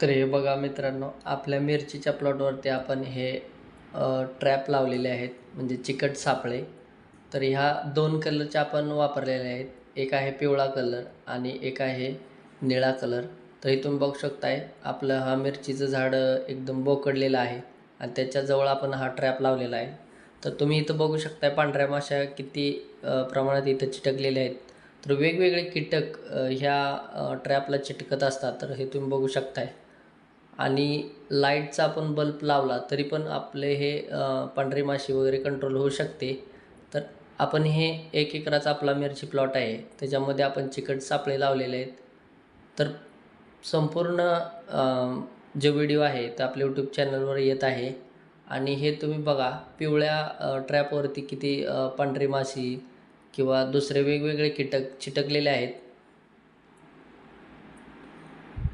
तर हे बघा मित्रांनो आपल्या मिरचीच्या प्लॉटवरती आपण हे ट्रॅप लावलेले आहेत म्हणजे चिकट सापळे. तर ह्या दोन कलरच्या आपण वापरलेले आहेत. एक आहे पिवळा कलर आणि एक आहे निळा कलर तर इथून बघू शकताय आपलं हा मिरचीचं झाड एकदम बोकडलेलं आहे आणि त्याच्याजवळ आपण हा ट्रॅप लावलेला आहे. तर तुम्ही इथं बघू शकताय पांढऱ्या माश्या किती प्रमाणात इथं चिटकलेल्या आहेत. तर वेगवेगळे कीटक ह्या ट्रॅपला चिटकत असतात. तर हे तुम्ही बघू शकताय. आणि लाईटचा आपण बल्ब लावला तरी पण आपले हे पांढरी माशी वगैरे कंट्रोल होऊ शकते. तर आपण हे एक एकराचा आपला मिरची प्लॉट आहे. त्याच्यामध्ये आपण चिकट सापळे लावलेले आहेत. तर संपूर्ण जे व्हिडिओ आहे ते आपल्या यूट्यूब चॅनलवर येत आहे. आणि हे तुम्ही बघा पिवळ्या ट्रॅपवरती किती पांढरी माशी किंवा दुसरे वेगवेगळे कीटक चिटकलेले आहेत.